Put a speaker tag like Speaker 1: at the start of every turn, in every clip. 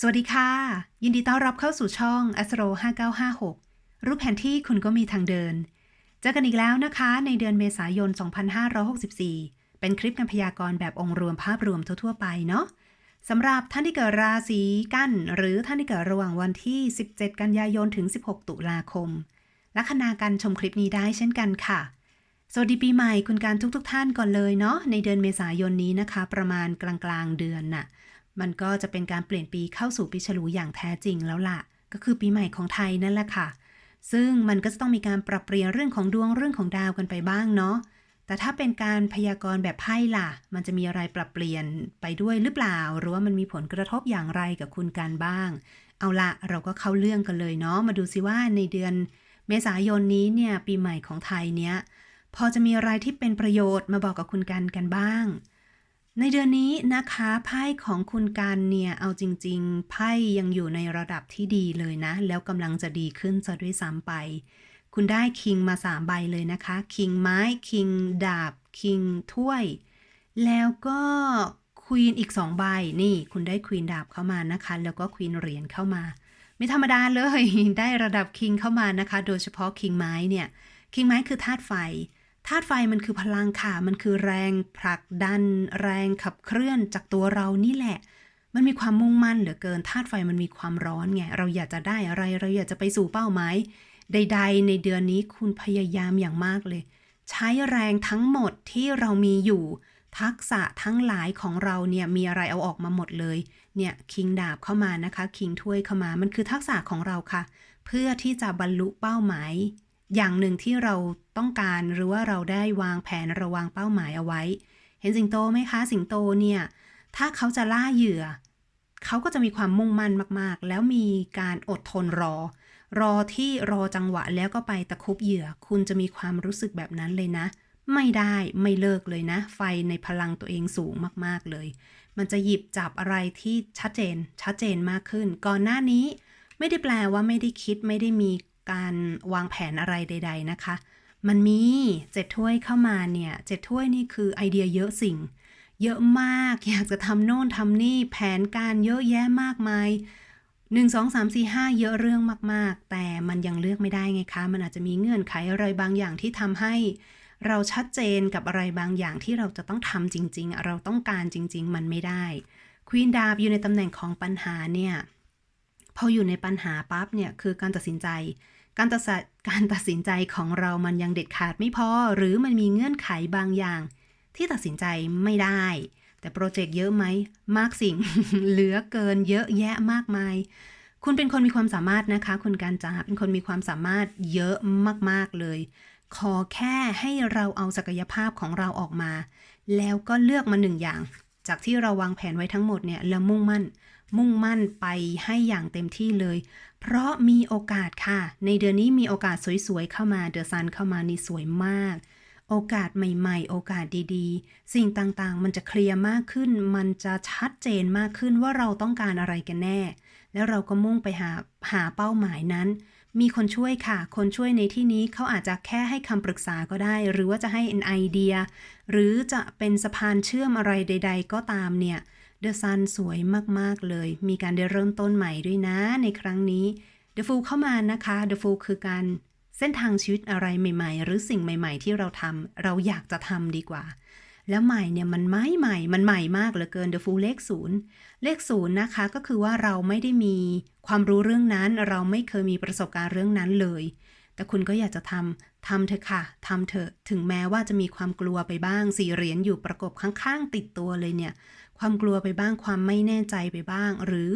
Speaker 1: สวัสดีค่ะ ยินดีต้อนรับเข้าสู่ช่อง Astro 5956 รูปแผนที่คุณก็มีทางเดิน เจอกันอีกแล้วนะคะ ในเดือนเมษายน 2564 เป็นคลิปการพยากรณ์แบบองค์รวมภาพรวมทั่วๆไปเนาะสำหรับท่านที่เกิดราศีกัน หรือท่านที่เกิดระหว่างวันที่ 17 กันยายนถึง 16 ตุลาคม ลัคนากันชมคลิปนี้ได้เช่นกันค่ะ สวัสดีปีใหม่คุณการทุกๆทท่านก่อนเลยเนาะในเดือนเมษายนนี้นะคะ ประมาณกลางๆเดือนน่ะ มันก็จะเป็นการเปลี่ยนปีเข้าสู่ปีฉลูอย่างแท้จริงแล้วล่ะ ก็คือปีใหม่ของไทยนั่นแหละค่ะ ซึ่งมันก็จะต้องมีการปรับเปลี่ยนเรื่องของดวงเรื่องของดาวกันไปบ้างเนาะ แต่ถ้าเป็นการพยากรณ์แบบไพ่ล่ะ มันจะมีอะไรปรับเปลี่ยนไปด้วยหรือเปล่า หรือว่ามันมีผลกระทบอย่างไรกับคุณการบ้าง เอาละเราก็เข้าเรื่องกันเลยเนาะ มาดูซิว่าในเดือนเมษายนนี้เนี่ยปีใหม่ของไทยเนี้ยพอจะมีอะไรที่เป็นประโยชน์มาบอกกับคุณกันกันบ้าง ในเดือนนี้นะคะไพ่ของคุณการเนี่ยเอาจริง ๆ ไพ่ยังอยู่ในระดับที่ดีเลยนะ แล้วกำลังจะดีขึ้นซะด้วยซ้ำไป คุณได้คิงมา3ใบเลยนะคะคิงไม้คิงดาบคิงถ้วย แล้วก็ควีนอีก2ใบนี่คุณได้ควีนดาบเข้ามานะคะ แล้วก็ควีนเหรียญเข้ามา ไม่ธรรมดาเลยได้ระดับคิงเข้ามานะคะ โดยเฉพาะคิงไม้เนี่ยคิงไม้คือธาตุไฟ ธาตุไฟมันคือพลังค่ะ มันคือแรงผลักดัน แรงขับเคลื่อนจากตัวเรานี่แหละ มันมีความมุ่งมั่นเหลือเกิน ธาตุไฟมันมีความร้อนไง เราอยากจะได้อะไร เราอยากจะไปสู่เป้าหมายใด ๆ ในเดือนนี้คุณพยายามอย่างมากเลย ใช้แรงทั้งหมดที่เรามีอยู่ ทักษะทั้งหลายของเราเนี่ยมีอะไรเอาออกมาหมดเลย เนี่ยคิงดาบเข้ามานะคะ คิงถ้วยเข้ามา มันคือทักษะของเราค่ะ เพื่อที่จะบรรลุเป้าหมาย อย่างหนึ่งที่เราต้องการหรือว่าเราได้วางแผนระวางเป้าหมายเอาไว้ เห็นสิงโตไหมคะ สิงโตเนี่ย ถ้าเขาจะล่าเหยื่อ เขาก็จะมีความมุ่งมั่นมากๆ แล้วมีการอดทนรอ รอที่รอจังหวะแล้วก็ไปตะคุบเหยื่อ คุณจะมีความรู้สึกแบบนั้นเลยนะ ไม่ได้ไม่เลิกเลยนะ ไฟในพลังตัวเองสูงมากๆเลย มันจะหยิบจับอะไรที่ชัดเจนชัดเจนมากขึ้น ก่อนหน้านี้ ไม่ได้แปลว่าไม่ได้คิดไม่ได้มี การวางแผนอะไรใด ๆนะคะ มันมีเจ็ดถ้วยเข้ามาเนี่ยเจ็ดถ้วยนี่คือไอเดียเยอะสิ่ง เยอะมากอยากจะทำโน่นทำนี่แผนการเยอะแยะมากมาย1 2 3 4 5เยอะเรื่องมาก ๆ แต่มันยังเลือกไม่ได้ไงคะ มันอาจจะมีเงื่อนไขอะไรบางอย่างที่ทำให้ เราชัดเจนกับอะไรบางอย่างที่เราจะต้องทำจริง ๆ เราต้องการจริง ๆ มันไม่ได้ควีนดาบอยู่ในตำแหน่งของปัญหาเนี่ย พออยู่ในปัญหาปั๊บเนี่ยคือการตัดสินใจ การตัดสะการตัดสินใจของเรามันยังเด็ดขาดไม่พอ หรือมันมีเงื่อนไขบางอย่าง ที่ตัดสินใจไม่ได้ แต่โปรเจกต์เยอะไหมมากสิ่ง เหลือเกินเยอะแยะมากมาย คุณเป็นคนมีความสามารถนะคะ คุณการจาเป็นคนมีความสามารถเยอะมากๆเลย ขอแค่ให้เราเอาศักยภาพของเราออกมา แล้วก็เลือกมาหนึ่งอย่าง จากที่เราวางแผนไว้ทั้งหมดเนี่ยแล้วมุ่งมั่น มุ่งมั่นไปให้อย่างเต็มที่เลย เพราะมีโอกาสค่ะ ในเดือนนี้มีโอกาสสวยๆเข้ามาเดอะซันเข้ามานี่สวยมาก โอกาสใหม่ๆ โอกาสดีๆ สิ่งต่างๆ มันจะเคลียร์มากขึ้น มันจะชัดเจนมากขึ้นว่าเราต้องการอะไรกันแน่ แล้วเราก็มุ่งไปหาหาเป้าหมายนั้นมีคนช่วยค่ะ คนช่วยในที่นี้เขาอาจจะแค่ให้คำปรึกษาก็ได้ หรือว่าจะให้ไอเดีย หรือจะเป็นสะพานเชื่อมอะไรใด ๆ ก็ตามเนี่ย เดอะซันสวยมาก ๆ เลย มีการได้เริ่มต้นใหม่ด้วยนะในครั้งนี้เดอะฟูเข้ามานะคะเดอะฟูคือการเส้นทางชีวิตอะไรใหม่ ๆ หรือสิ่งใหม่ ๆ ที่เราทำเราอยากจะทำดีกว่า แล้วใหม่เนี่ยมันไม่ใหม่ มันใหม่มากเหลือเกินเดอะฟูเลขศูนย์เลขศูนย์นะคะก็คือว่าเราไม่ได้มีความรู้เรื่องนั้น เราไม่เคยมีประสบการณ์เรื่องนั้นเลย แต่คุณก็อยากจะทำทำเถอะค่ะทำเถอะถึงแม้ว่าจะมีความกลัวไปบ้างสี่เหรียญอยู่ประกบข้างๆติดตัวเลยเนี่ย ความกลัวไปบ้างความไม่แน่ใจไปบ้าง หรือ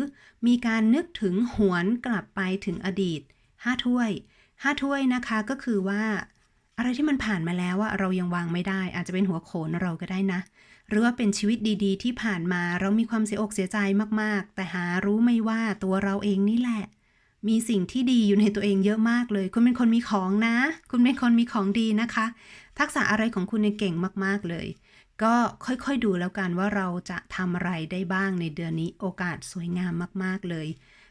Speaker 1: มีการนึกถึงหวนกลับไปถึงอดีตห้าถ้วยห้าถ้วยนะคะก็คือว่า อะไรที่มันผ่านมาแล้วอะเรายังวางไม่ได้ อาจจะเป็นหัวโขนเราก็ได้นะหรือว่าเป็นชีวิตดีๆ ที่ผ่านมาเรามีความเสียอกเสียใจมากๆ แต่หารู้ไม่ว่าตัวเราเองนี่แหละ มีสิ่งที่ดีอยู่ในตัวเองเยอะมากเลย คุณเป็นคนมีของนะ คุณเป็นคนมีของดีนะคะ ทักษะอะไรของคุณเนี่ยเก่งมากๆเลย ก็ค่อยๆดูแล้วกันว่าเราจะทำอะไรได้บ้างในเดือนนี้โอกาสสวยงามมากๆเลย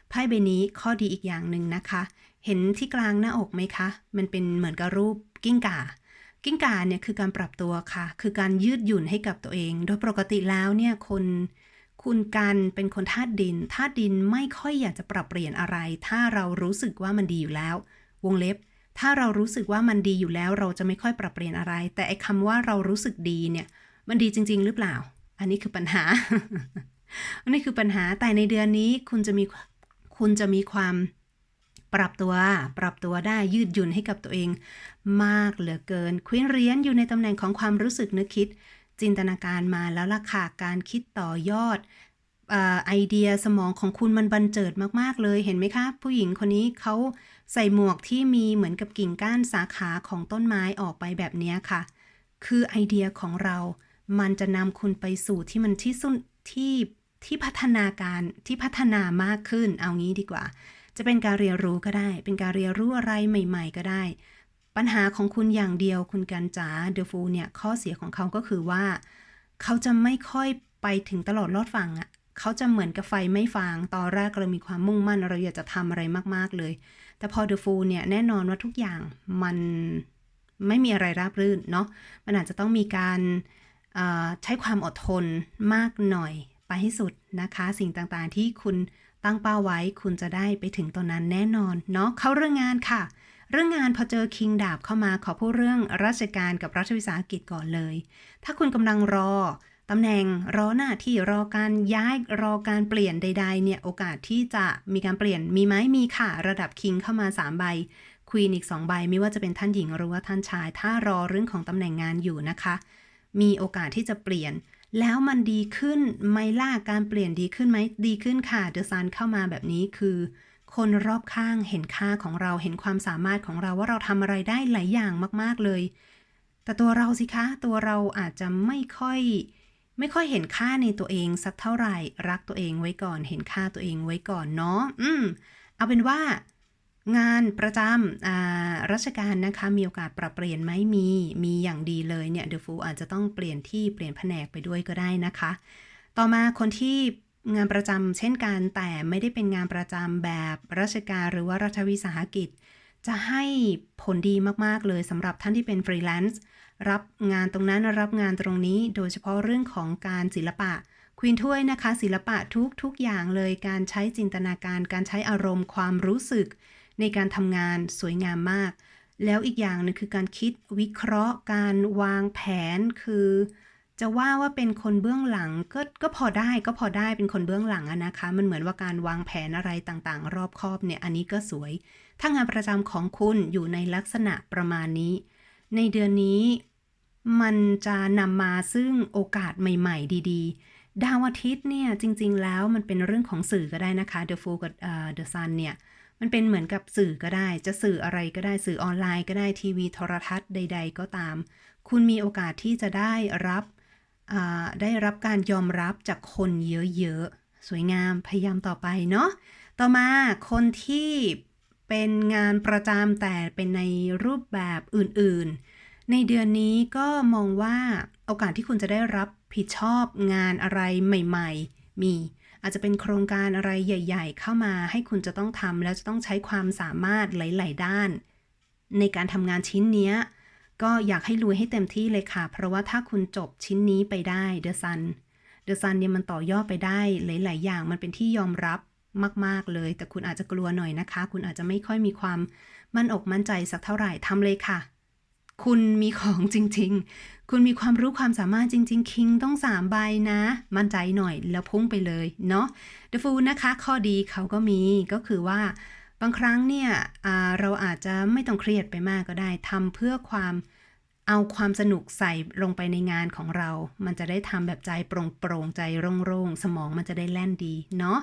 Speaker 1: ไพ่ใบนี้ข้อดีอีกอย่างหนึ่งนะคะ เห็นที่กลางหน้าอกไหมคะ มันเป็นเหมือนกับรูปกิ้งก่ากิ้งก่าเนี่ยคือการปรับตัวค่ะ คือการยืดหยุ่นให้กับตัวเอง โดยปกติแล้วเนี่ยคน คุณกันเป็นคนธาตุดินธาตุดินไม่ค่อยอยากจะปรับเปลี่ยนอะไร ถ้าเรารู้สึกว่ามันดีอยู่แล้ว วงเล็บ ถ้าเรารู้สึกว่ามันดีอยู่แล้ว เราจะไม่ค่อยปรับเปลี่ยนอะไร แต่ไอ้คำว่าเรารู้สึกดีเนี่ย มันดีจริง ๆ หรือเปล่า อันนี้คือปัญหา อันนี้คือปัญหาแต่ในเดือนนี้คุณจะมีคุณจะมีความปรับตัว ปรับตัวได้ยืดหยุ่นให้กับตัวเอง มากเหลือเกิน ควีนเรียญอยู่ในตำแหน่งของความรู้สึกนึกคิด จินตนาการมาแล้วล่ะค่ะการคิดต่อยอดอไอเดียสมองของคุณมันบันเจิดมาก ๆ เลยเห็นไหมคะ ผู้หญิงคนนี้เขาใส่หมวกที่มีเหมือนกับกิ่งก้านสาขาของต้นไม้ออกไปแบบนี้ค่ะ คือไอเดียของเรา มันจะนำคุณไปสู่ที่มันที่สุดที่ที่พัฒนาการที่พัฒนามากขึ้นเอางี้ดีกว่า จะเป็นการเรียนรู้ก็ได้ เป็นการเรียนรู้อะไรใหม่ ๆ ก็ได้ ปัญหาของคุณอย่างเดียวคุณกันจ๋าเดอะฟูเนี่ยข้อเสียของเขาก็คือว่า เขาจะไม่ค่อยไปถึงตลอดรอดฝั่งอะ่ะเขาจะเหมือนกับไฟไม่ฟาง ตอนแรกเรามีความมุ่งมั่น เราอยากจะทำอะไรมาก ๆ เลย แต่พอเดอะฟูเนี่ย แน่นอนว่าทุกอย่างมันไม่มีอะไรราบรื่นเนาะ มันอาจจะต้องมีการใช้ความอดทนมากหน่อยไปให้สุดนะคะ สิ่งต่างๆที่คุณตั้งเป้าไว้ คุณจะได้ไปถึงตรงนั้นแน่นอนเนาะ เข้าเรื่องงานค่ะ เรื่องงานพอเจอคิงดาบเข้ามาขอพูดเรื่องราชการกับรัฐวิสาหกิจก่อนเลย ถ้าคุณกำลังรอตำแหน่งรอหน้าที่รอการย้ายรอการเปลี่ยนใด ๆ เนี่ย โอกาสที่จะมีการเปลี่ยนมีไหมมีค่ะ ระดับคิงเข้ามา 3 ใบควีนอีก 2 ใบ ไม่ว่าจะเป็นท่านหญิงหรือว่าท่านชาย ถ้ารอเรื่องของตำแหน่งงานอยู่นะคะ มีโอกาสที่จะเปลี่ยน แล้วมันดีขึ้นไหมล่ะการเปลี่ยนดีขึ้นไหมดีขึ้นค่ะเดอะซันเข้ามาแบบนี้คือ คนรอบข้างเห็นค่าของเราเห็นความสามารถของเราว่าเราทำอะไรได้หลายอย่างมาก ๆเลย แต่ตัวเราสิคะตัวเราอาจจะไม่ค่อย ไม่ค่อยเห็นค่าในตัวเองสักเท่าไหร่รักตัวเองไว้ก่อน เห็นค่าตัวเองไว้ก่อนเนาะอืม เอาเป็นว่างานประจำราชการนะคะ มีโอกาสปรับเปลี่ยนไหมมี มีอย่างดีเลยเนี่ยเดอะฟูอาจจะต้องเปลี่ยนที่เปลี่ยนแผนกไปด้วยก็ได้นะคะ ต่อมาคนที่ งานประจำเช่นกันแต่ไม่ได้เป็นงานประจำแบบราชการหรือว่ารัฐวิสาหกิจ จะให้ผลดีมาก ๆ เลยสำหรับท่านที่เป็นฟรีแลนซ์รับงานตรงนั้นรับงานตรงนี้โดยเฉพาะเรื่องของการศิลปะควีนถ้วยนะคะ ศิลปะทุกทุกอย่างเลยการใช้จินตนาการ การใช้อารมณ์ความรู้สึก ในการทำงานสวยงามมาก แล้วอีกอย่างหนึงคือการคิดวิเคราะห์ การวางแผนคือ จะว่าว่าเป็นคนเบื้องหลังก็ก็พอได้ก็พอได้เป็นคนเบื้องหลังอะนะคะ มันเหมือนว่าการวางแผนอะไรต่างๆ รอบคอบเนี่ยอันนี้ก็สวย ถ้างานประจำของคุณอยู่ในลักษณะประมาณนี้ ในเดือนนี้มันจะนำมาซึ่งโอกาสใหม่ ๆ ดีๆ ดาวอาทิตย์เนี่ยจริง ๆ แล้วมันเป็นเรื่องของสื่อก็ได้นะคะ The Fool กับเอ่อ The Sun เนี่ยมันเป็นเหมือนกับสื่อก็ได้ จะสื่ออะไรก็ได้สื่อออนไลน์ก็ได้ทีวีโทรทัศน์ใด ๆ ก็ตาม คุณมีโอกาสที่จะได้รับ ได้รับการยอมรับจากคนเยอะๆ สวยงามพยายามต่อไปเนาะต่อมาคนที่เป็นงานประจำแต่เป็นในรูปแบบอื่นๆ ในเดือนนี้ก็มองว่าโอกาสที่คุณจะได้รับผิดชอบงานอะไรใหม่ๆ มีอาจจะเป็นโครงการอะไรใหญ่ ๆ เข้ามาให้คุณจะต้องทำแล้วจะต้องใช้ความสามารถหลาย ๆ ด้าน ในการทำงานชิ้นเนี้ย ก็อยากให้ลุยให้เต็มที่เลยค่ะ เพราะว่าถ้าคุณจบชิ้นนี้ไปได้เดอะซันเดอะซันเนี่ยมันต่อยอดไปได้หลาย ๆ อย่างมันเป็นที่ยอมรับมาก ๆ เลย แต่คุณอาจจะกลัวหน่อยนะคะ คุณอาจจะไม่ค่อยมีความมั่นอกมั่นใจสักเท่าไหร่ทำเลยค่ะ คุณมีของจริง ๆ คุณมีความรู้ความสามารถจริง ๆ คิงต้อง3ใบนะ มั่นใจหน่อยแล้วพุ่งไปเลยเนาะ The Fool นะคะ ข้อดีเขาก็มีก็คือว่า บางครั้งเนี่ยเราอาจจะไม่ต้องเครียดไปมากก็ได้ทำเพื่อความเอาความสนุกใส่ลงไปในงานของเรา มันจะได้ทำแบบใจโปร่งๆใจโล่งๆ สมองมันจะได้แล่นดีเนาะ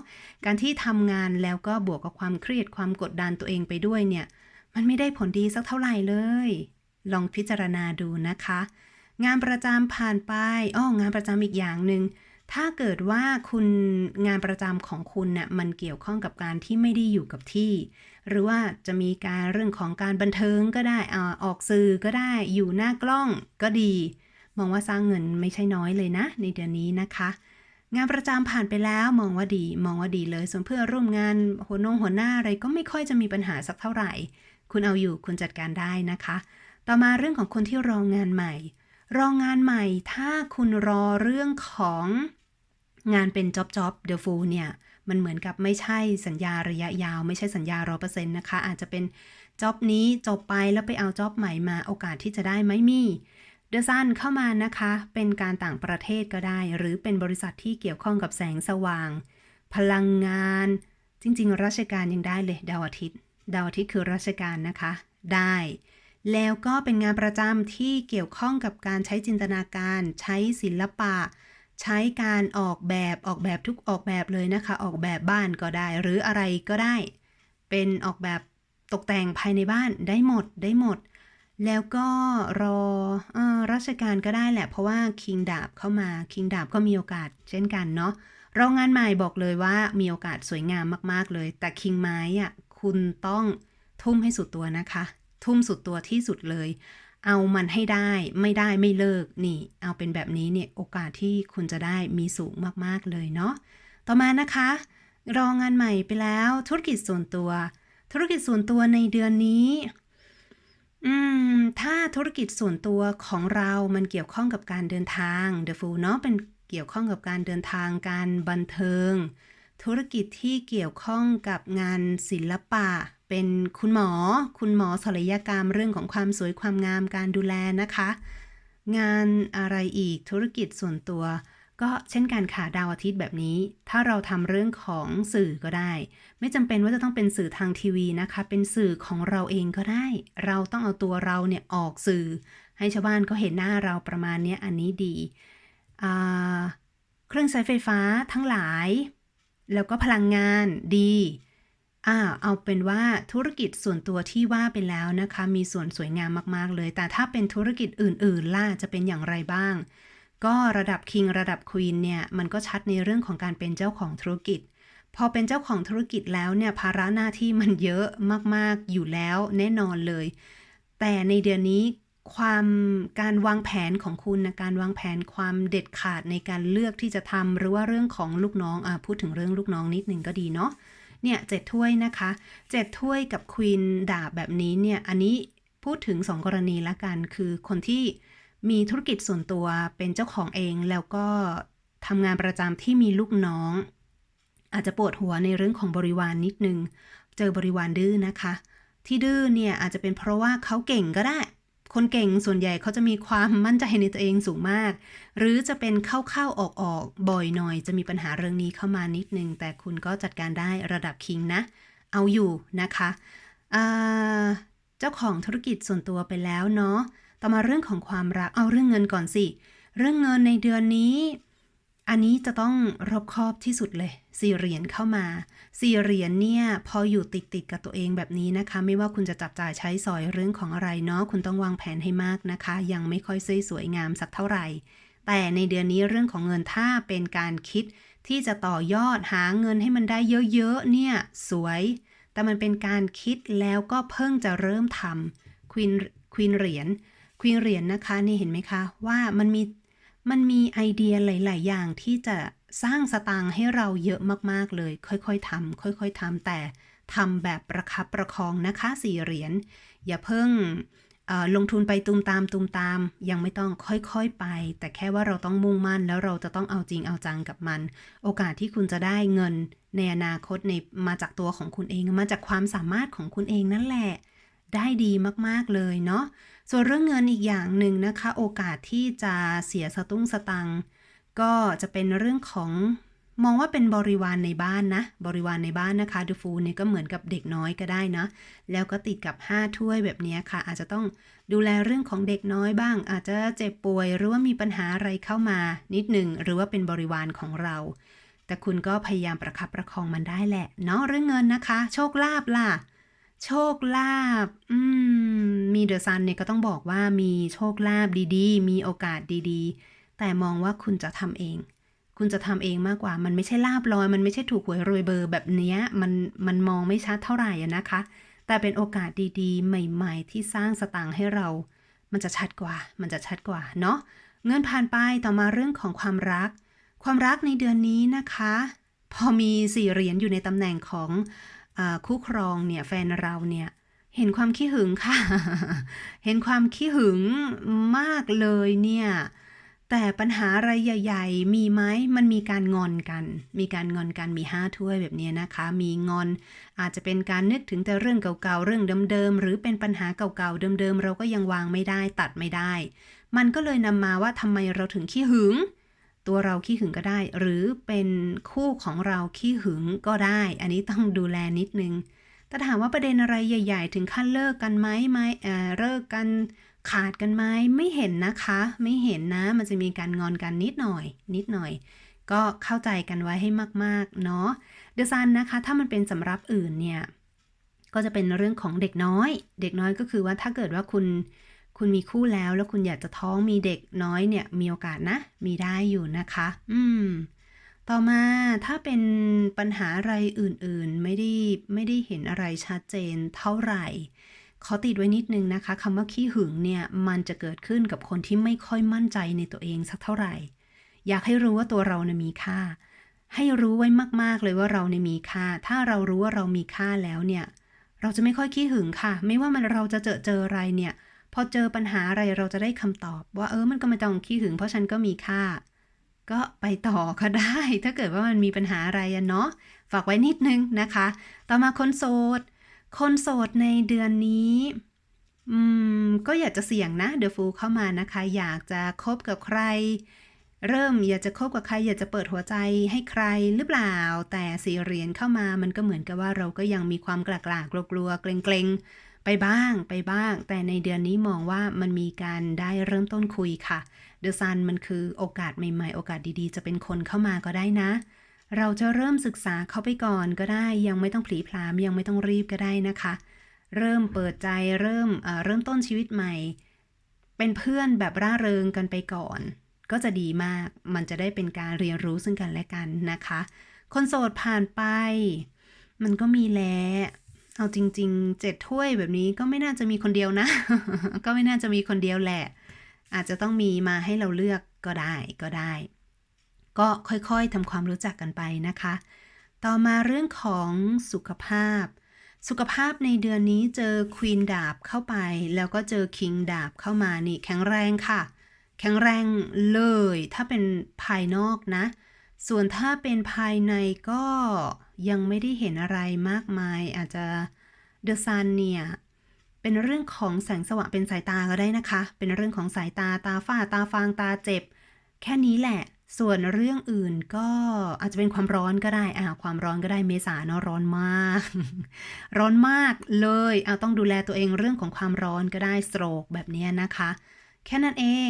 Speaker 1: การที่ทำงานแล้วก็บวกกับความเครียดความกดดันตัวเองไปด้วยเนี่ย มันไม่ได้ผลดีสักเท่าไหร่เลย ลองพิจารณาดูนะคะ งานประจำผ่านไป อ้อ งานประจำอีกอย่างหนึ่ง ถ้าเกิดว่าคุณงานประจำของคุณเนี่ยมันเกี่ยวข้องกับการที่ไม่ได้อยู่กับที่ หรือว่าจะมีการเรื่องของการบันเทิงก็ได้อออกสื่อก็ได้อยู่หน้ากล้องก็ดี มองว่าสร้างเงินไม่ใช่น้อยเลยนะ ในเดือนนี้นะคะ งานประจำผ่านไปแล้วมองว่าดี มองว่าดีเลย ส่วนเพื่อร่วมงานหัวนงหัวหน้าอะไรก็ไม่ค่อยจะมีปัญหาสักเท่าไหร่ คุณเอาอยู่คุณจัดการได้นะคะ ต่อมาเรื่องของคนที่รองงานใหม่ รองงานใหม่ถ้าคุณรอเรื่องของงานเป็นจ็อบจ็อบเดอะฟูเนี่ยมันเหมือนกับไม่ใช่สัญญาระยะยาว ไม่ใช่สัญญาร้อเปอร์เซ็นต์นะคะ อาจจะเป็นจ็อบนี้จบไปแล้วไปเอาจ็อบใหม่มาโอกาสที่จะได้ไม่มีเดอะซันเข้ามานะคะ เป็นการต่างประเทศก็ได้ หรือเป็นบริษัทที่เกี่ยวข้องกับแสงสว่าง พลังงาน จริง ๆ ราชการยังได้เลยดาวอาทิตย์ ดาวอาทิตย์คือราชการนะคะ ได้ แล้วก็เป็นงานประจำที่เกี่ยวข้องกับการใช้จินตนาการ ใช้ศิลปะ ใช้การออกแบบออกแบบทุกออกแบบเลยนะคะ ออกแบบบ้านก็ได้ หรืออะไรก็ได้ เป็นออกแบบตกแต่งภายในบ้านได้หมดได้หมด แล้วก็รออราชการก็ได้แหละ เพราะว่าคิงดาบเข้ามาคิงดาบก็มีโอกาสเช่นกันเนาะโรงงานใหม่บอกเลยว่ามีโอกาสสวยงามมาก ๆ เลย แต่คิงไม้อะคุณต้องทุ่มให้สุดตัวนะคะ ทุ่มสุดตัวที่สุดเลย เอามันให้ได้ไม่ได้ไม่เลิกนี่ เอาเป็นแบบนี้เนี่ยโอกาสที่คุณจะได้มีสูงมากๆเลยเนาะต่อมานะคะ รองงานใหม่ไปแล้วธุรกิจส่วนตัว ธุรกิจส่วนตัวในเดือนนี้อืมถ้าธุรกิจส่วนตัวของเรามันเกี่ยวข้องกับการเดินทาง The Fool เนาะเป็นเกี่ยวข้องกับการเดินทางการบันเทิง ธุรกิจที่เกี่ยวข้องกับงานศิลปะ เป็นคุณหมอ คุณหมอศัลยกรรมเรื่องของความสวยความงามการดูแลนะคะ งานอะไรอีกธุรกิจส่วนตัว ก็เช่นกันค่ะดาวอาทิตย์แบบนี้ ถ้าเราทำเรื่องของสื่อก็ได้ ไม่จำเป็นว่าจะต้องเป็นสื่อทางทีวีนะคะ เป็นสื่อของเราเองก็ได้ เราต้องเอาตัวเราเนี่ยออกสื่อ ให้ชาวบ้านเขาเห็นหน้าเราประมาณเนี้ยอันนี้ดี เครื่องใช้ไฟฟ้าทั้งหลาย แล้วก็พลังงานดี อ่าเอาเป็นว่าธุรกิจส่วนตัวที่ว่าไปแล้วนะคะ มีส่วนสวยงามมากๆเลย แต่ถ้าเป็นธุรกิจอื่น ๆ ล่ะจะเป็นอย่างไรบ้าง ก็ระดับคิงระดับควีนเนี่ย มันก็ชัดในเรื่องของการเป็นเจ้าของธุรกิจ พอเป็นเจ้าของธุรกิจแล้วเนี่ย ภาระหน้าที่มันเยอะมากๆอยู่แล้วแน่นอนเลย แต่ในเดือนนี้ความการวางแผนของคุณนะการวางแผนความเด็ดขาดในการเลือกที่จะทำหรือว่าเรื่องของลูกน้องอ่าพูดถึงเรื่องลูกน้องนิดหนึ่งก็ดีเนาะ เนี่ยเจ็ดถ้วยนะคะเจ็ดถ้วยกับควีนดาบแบบนี้เนี่ยอันนี้พูดถึงสองกรณีละกันคือคนที่มีธุรกิจส่วนตัวเป็นเจ้าของเองแล้วก็ทำงานประจำที่มีลูกน้อง อาจจะปวดหัวในเรื่องของบริวารนนิดนึง เจอบริวารดื้อนะคะ ที่ดื้อเนี่ยอาจจะเป็นเพราะว่าเขาเก่งก็ได้ คนเก่งส่วนใหญ่เขาจะมีความมั่นใจในตัวเองสูงมาก หรือจะเป็นเข้าๆออกๆบ่อยหน่อย จะมีปัญหาเรื่องนี้เข้ามานิดนึง แต่คุณก็จัดการได้ระดับคิงนะ เอาอยู่นะคะเจ้าของธุรกิจส่วนตัวไปแล้วเนาะ ต่อมาเรื่องของความรัก เอาเรื่องเงินก่อนสิ เรื่องเงินในเดือนนี้ อันนี้จะต้องรอบคอบที่สุดเลยสี่เหรียญเข้ามาสี่เหรียญเนี่ยพออยู่ติดติดกับตัวเองแบบนี้นะคะ ไม่ว่าคุณจะจับจ่ายใช้สอยเรื่องของอะไรเนาะคุณต้องวางแผนให้มากนะคะ ยังไม่ค่อยสวยงามสักเท่าไหร่ แต่ในเดือนนี้เรื่องของเงินถ้าเป็นการคิดที่จะต่อยอดหาเงินให้มันได้เยอะๆเนี่ยสวย แต่มันเป็นการคิดแล้วก็เพิ่งจะเริ่มทำควีนควีนเหรียญควีนเหรียญนะคะนี่เห็นไหมคะว่ามันมี มันมีไอเดียหลาย ๆ อย่างที่จะสร้างสตางค์ให้เราเยอะมากๆเลย ค่อยๆทำค่อย ๆทำแต่ทำแบบประคับประคองนะคะสี่เหรียญอย่าเพิ่งลงทุนไปตูมตามตูมตาม ยังไม่ต้องค่อยๆไป แต่แค่ว่าเราต้องมุ่งมั่น แล้วเราจะต้องเอาจริงเอาจังกับมัน โอกาสที่คุณจะได้เงินในอนาคตในมาจากตัวของคุณเองมาจากความสามารถของคุณเองนั่นแหละ ได้ดีมากๆเลยเนาะ ส่วนเรื่องเงินอีกอย่างหนึ่งนะคะ โอกาสที่จะเสียสตุ้งสตังก็จะเป็นเรื่องของมองว่าเป็นบริวารในบ้านนะ บริวารในบ้านนะคะดูฟูเนี่ยก็เหมือนกับเด็กน้อยก็ได้นะ แล้วก็ติดกับ 5 ถ้วยแบบนี้ค่ะ อาจจะต้องดูแลเรื่องของเด็กน้อยบ้าง อาจจะเจ็บป่วยหรือว่ามีปัญหาอะไรเข้ามานิดหนึ่งหรือว่าเป็นบริวารของเรา แต่คุณก็พยายามประคับประคองมันได้แหละ เนาะเรื่องเงินนะคะ โชคลาภล่ะ โชคลาภอืม มีเดอะซันเนี่ยก็ต้องบอกว่ามีโชคลาภดีๆ มีโอกาสดีๆ แต่มองว่าคุณจะทำเอง คุณจะทำเองมากกว่า มันไม่ใช่ลาบลอย มันไม่ใช่ถูกหวยรวยเบอร์แบบเนี้ย มัน มันมองไม่ชัดเท่าไหร่นะคะ แต่เป็นโอกาสดีๆ ใหม่ ๆ ที่สร้างสตางค์ให้เรา มันจะชัดกว่า มันจะชัดกว่า เนาะ เงินผ่านไป ต่อมาเรื่องของความรัก ความรักในเดือนนี้นะคะ พอมีสี่เหรียญอยู่ในตำแหน่งของ คู่ครองเนี่ยแฟนเราเนี่ยเห็นความขี้หึงค่ะ เห็นความขี้หึงมากเลยเนี่ย แต่ปัญหาอะไรใหญ่ ๆ มีไหมมันมีการงอนกัน มีการงอนกันมีห้าถ้วยแบบนี้นะคะ มีงอนอาจจะเป็นการนึกถึงแต่เรื่องเก่าๆ เรื่องเดิมๆ หรือเป็นปัญหาเก่าๆ เดิมๆ เราก็ยังวางไม่ได้ตัดไม่ได้ มันก็เลยนำมาว่าทำไมเราถึงขี้หึง ตัวเราขี้หึงก็ได้ หรือเป็นคู่ของเราขี้หึงก็ได้ อันนี้ต้องดูแลนิดนึง แต่ถามว่าประเด็นอะไรใหญ่ ๆ ถึงขั้นเลิกกันไหมไหมเออเลิกกันขาดกันไหมไม่เห็นนะคะ ไม่เห็นนะ มันจะมีการงอนกันนิดหน่อย นิดหน่อย ก็เข้าใจกันไว้ให้มากๆเนาะเดซันนะคะ ถ้ามันเป็นสำรับอื่นเนี่ยก็จะเป็นเรื่องของเด็กน้อย เด็กน้อยก็คือว่าถ้าเกิดว่าคุณ คุณมีคู่แล้วแล้วคุณอยากจะท้องมีเด็กน้อยเนี่ย มีโอกาสนะ มีได้อยู่นะคะ อืม ต่อมาถ้าเป็นปัญหาอะไรอื่นๆ ไม่ได้ไม่ได้เห็นอะไรชัดเจนเท่าไหร่ขอติดไว้นิดนึงนะคะคำว่าขี้หึงเนี่ย มันจะเกิดขึ้นกับคนที่ไม่ค่อยมั่นใจในตัวเองสักเท่าไหร่ อยากให้รู้ว่าตัวเราเนี่ยมีค่า ให้รู้ไว้มากๆเลยว่าเราเนี่ยมีค่า ถ้าเรารู้ว่าเรามีค่าแล้วเนี่ย เราจะไม่ค่อยขี้หึงค่ะ ไม่ว่ามันเราจะเจอเจออะไรเนี่ย พอเจอปัญหาอะไรเราจะได้คำตอบ ว่าเออมันก็ไม่ต้องขี้หึงเพราะฉันก็มีค่า ก็ไปต่อก็ได้ ถ้าเกิดว่ามันมีปัญหาอะไรอะเนาะฝากไว้นิดนึงนะคะ ต่อมาคนโสด คนโสดในเดือนนี้อืมก็อยากจะเสี่ยงนะเด e f ฟูเข้ามานะคะ อยากจะคบกับใคร เริ่มอยากจะคบกับใคร อยากจะเปิดหัวใจให้ใครหรือเปล่า แต่สีเหรียญเข้ามามันก็เหมือนกับว่าเราก็ยังมีความกล้ากลากลัวๆเกรงๆ ไปบ้างไปบ้าง แต่ในเดือนนี้มองว่ามันมีการได้เริ่มต้นคุยค่ะเดอะซันมันคือโอกาสใหม่ๆ โอกาสดีๆ จะเป็นคนเข้ามาก็ได้นะ เราจะเริ่มศึกษาเขาไปก่อนก็ได้ยังไม่ต้องผลีผลามยังไม่ต้องรีบก็ได้นะคะ เริ่มเปิดใจเริ่มเอ่อเริ่มต้นชีวิตใหม่ เป็นเพื่อนแบบร่าเริงกันไปก่อน ก็จะดีมากมันจะได้เป็นการเรียนรู้ซึ่งกันและกันนะคะ คนโสดผ่านไป มันก็มีแล้ว เอาจริงๆเจ็ดถ้วยแบบนี้ก็ไม่น่าจะมีคนเดียวนะ ก็ไม่น่าจะมีคนเดียวแหละ อาจจะต้องมีมาให้เราเลือกก็ได้ก็ได้ ก็ค่อยๆทำความรู้จักกันไปนะคะ ต่อมาเรื่องของสุขภาพ สุขภาพในเดือนนี้เจอควีนดาบเข้าไป แล้วก็เจอคิงดาบเข้ามานี่แข็งแรงค่ะ แข็งแรงเลย ถ้าเป็นภายนอกนะ ส่วนถ้าเป็นภายในก็ยังไม่ได้เห็นอะไรมากมาย อาจจะเดอะซันเนี่ยเป็นเรื่องของแสงสว่างเป็นสายตาก็ได้นะคะ เป็นเรื่องของสายตาตาฝ้าตาฟางตาเจ็บ แค่นี้แหละ ส่วนเรื่องอื่นก็อาจจะเป็นความร้อนก็ได้อ่าความร้อนก็ได้เมษาเนาะร้อนมาก ร้อนมากเลยเอาต้องดูแลตัวเองเรื่องของความร้อนก็ได้สโตรกแบบเนี้ยนะคะ แค่นั้นเอง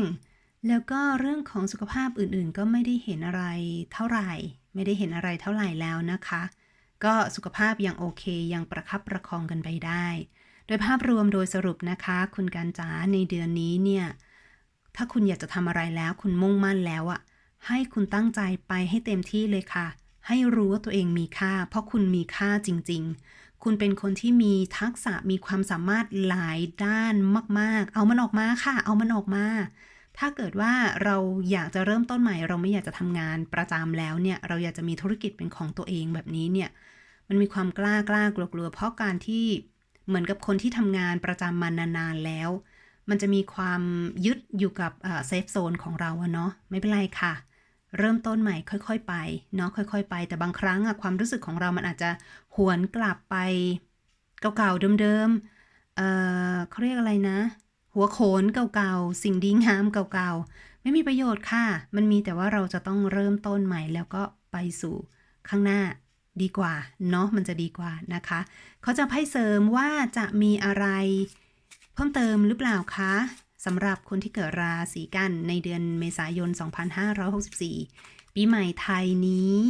Speaker 1: แล้วก็เรื่องของสุขภาพอื่นๆ ก็ไม่ได้เห็นอะไรเท่าไหร่ ไม่ได้เห็นอะไรเท่าไหร่แล้วนะคะ ก็สุขภาพยังโอเคยังประคับประคองกันไปได้ โดยภาพรวมโดยสรุปนะคะ คุณการจ๋าในเดือนนี้เนี่ย ถ้าคุณอยากจะทำอะไรแล้ว คุณมุ่งมั่นแล้วอะให้คุณตั้งใจไปให้เต็มที่เลยค่ะ ให้รู้ว่าตัวเองมีค่า เพราะคุณมีค่าจริง ๆ คุณเป็นคนที่มีทักษะมีความสามารถหลายด้านมาก ๆ เอามันออกมาค่ะ เอามันออกมา ถ้าเกิดว่าเราอยากจะเริ่มต้นใหม่ เราไม่อยากจะทำงานประจำแล้วเนี่ย เราอยากจะมีธุรกิจเป็นของตัวเองแบบนี้เนี่ย มันมีความกล้ากล้ากลัวกลัวเพราะการที่เหมือนกับคนที่ทำงานประจำมานานๆแล้ว มันจะมีความยึดอยู่กับเซฟโซนของเราเนาะไม่เป็นไรค่ะ เริ่มต้นใหม่ค่อย ๆ ไปเนาะค่อย ๆ ไป แต่บางครั้งอะความรู้สึกของเรามันอาจจะหวนกลับไปเก่าๆเดิมๆเเขาเรียกอะไรนะ หัวโขนเก่าๆ สิ่งดีงามเก่าๆ ไม่มีประโยชน์ค่ะ มันมีแต่ว่าเราจะต้องเริ่มต้นใหม่แล้วก็ไปสู่ข้างหน้าดีกว่าเนาะมันจะดีกว่านะคะ เขาจะให้เสริมว่าจะมีอะไรเพิ่มเติมหรือเปล่าคะสำหรับคนที่เกิดราศีกันในเดือนเมษายน 2564 ปีใหม่ไทยนี้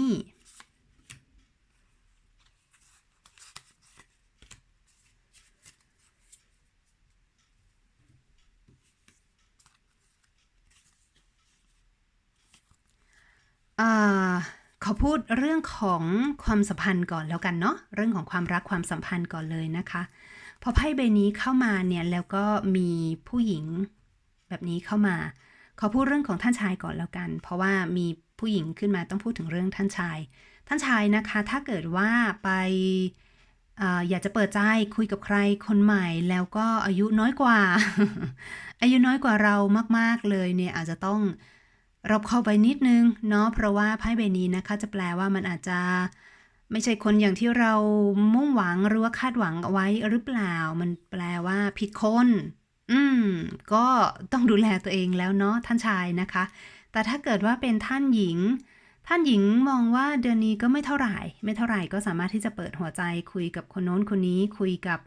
Speaker 1: อ่าขอพูดเรื่องของความสัมพันธ์ก่อนแล้วกันเนาะเรื่องของความรักความสัมพันธ์ก่อนเลยนะคะ พอไพ่ใบนี้เข้ามาเนี่ยแล้วก็มีผู้หญิงแบบนี้เข้ามา ขอพูดเรื่องของท่านชายก่อนแล้วกัน เพราะว่ามีผู้หญิงขึ้นมาต้องพูดถึงเรื่องท่านชาย ท่านชายนะคะ ถ้าเกิดว่าไปออยากจะเปิดใจคุยกับใครคนใหม่ แล้วก็อายุน้อยกว่า อายุน้อยกว่าเรามาก ๆเลยเนี่ยอาจจะต้อง รอบคอบไปนิดนึงเนาะเพราะว่าไพ่ใบนี้นะคะ จะแปลว่ามันอาจจะไม่ใช่คนอย่างที่เรามุ่งหวังหรือว่าคาดหวังเอาไว้หรือเปล่า มันแปลว่าผิดคน อืม ก็ต้องดูแลตัวเองแล้วเนาะท่านชายนะคะ แต่ถ้าเกิดว่าเป็นท่านหญิง ท่านหญิงมองว่าเดือนนี้ก็ไม่เท่าไหร่ ไม่เท่าไหร่ก็สามารถที่จะเปิดหัวใจคุยกับคนโน้นคนนี้คุยกับ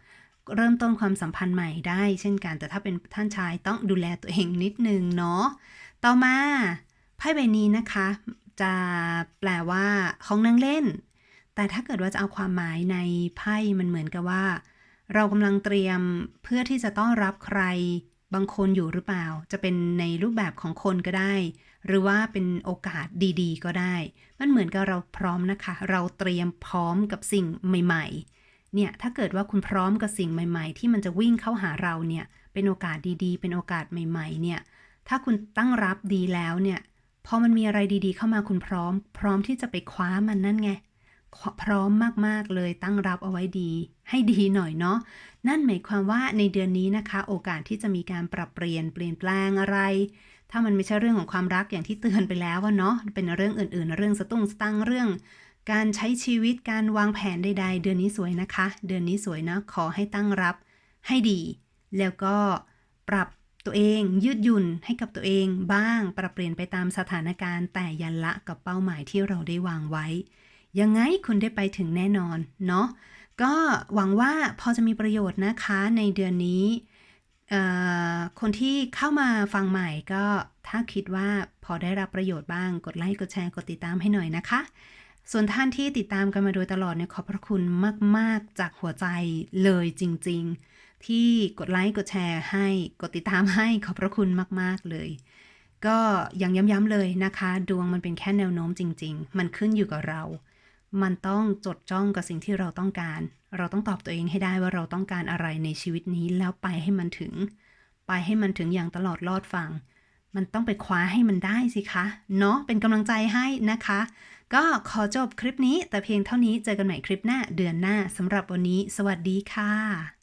Speaker 1: เริ่มต้นความสัมพันธ์ใหม่ได้ เช่นกัน แต่ถ้าเป็นท่านชายต้องดูแลตัวเองนิดนึงเนาะ ต่อมา ไพ่ใบนี้นะคะ จะแปลว่าของนางเล่น แต่ถ้าเกิดว่าจะเอาความหมายในไพ่มันเหมือนกับว่า เรากำลังเตรียมเพื่อที่จะต้อนรับใครบางคนอยู่หรือเปล่า จะเป็นในรูปแบบของคนก็ได้ หรือว่าเป็นโอกาสดีๆ ก็ได้ มันเหมือนกับเราพร้อมนะคะ เราเตรียมพร้อมกับสิ่งใหม่ ๆ เนี่ย ถ้าเกิดว่าคุณพร้อมกับสิ่งใหม่ ๆ ที่มันจะวิ่งเข้าหาเราเนี่ย เป็นโอกาสดีๆ เป็นโอกาสใหม่ ๆ เนี่ย ถ้าคุณตั้งรับดีแล้วเนี่ย พอมันมีอะไรดีๆ เข้ามาคุณพร้อม พร้อมที่จะไปคว้ามันนั่นไง พร้อมมากๆเลยตั้งรับเอาไว้ดี ให้ดีหน่อยเนาะนั่นหมายความว่าในเดือนนี้นะคะ โอกาสที่จะมีการปรับเปลี่ยนเปลี่ยนแปลงอะไร ถ้ามันไม่ใช่เรื่องของความรักอย่างที่เตือนไปแล้วว่าเนาะเป็นเรื่องอื่น ๆ เรื่องสตุ้งสตังเรื่อง การใช้ชีวิตการวางแผนใด ๆ เดือนนี้สวยนะคะ เดือนนี้สวยนะขอให้ตั้งรับให้ดี แล้วก็ปรับ ตัวเอง ยืดหยุ่นให้กับตัวเองบ้างปรับเปลี่ยนไปตามสถานการณ์ แต่ยันละกับเป้าหมายที่เราได้วางไว้ ยังไงคุณได้ไปถึงแน่นอนเนาะก็หวังว่าพอจะมีประโยชน์นะคะในเดือนนี้คนที่เข้ามาฟังใหม่ก็ถ้าคิดว่าพอได้รับประโยชน์บ้าง กดไลค์กดแชร์กดติดตามให้หน่อยนะคะ ส่วนท่านที่ติดตามกันมาโดยตลอดเนี่ยขอบพระคุณมาก ๆ จากหัวใจเลยจริง ๆ ที่กดไลค์กดแชร์ให้กดติดตามให้ขอบพระคุณมาก ๆ เลย ก็ยังย้ำๆเลยนะคะ ดวงมันเป็นแค่แนวโน้มจริง ๆ มันขึ้นอยู่กับเรา มันต้องจดจ้องกับสิ่งที่เราต้องการ เราต้องตอบตัวเองให้ได้ว่าเราต้องการอะไรในชีวิตนี้แล้วไปให้มันถึง ไปให้มันถึงอย่างตลอดรอดฟังมันต้องไปคว้าให้มันได้สิคะ เนาะเป็นกำลังใจให้นะคะ ก็ขอจบคลิปนี้แต่เพียงเท่านี้เจอกันใหม่คลิปหน้าเดือนหน้าสำหรับวันนี้ สวัสดีค่ะ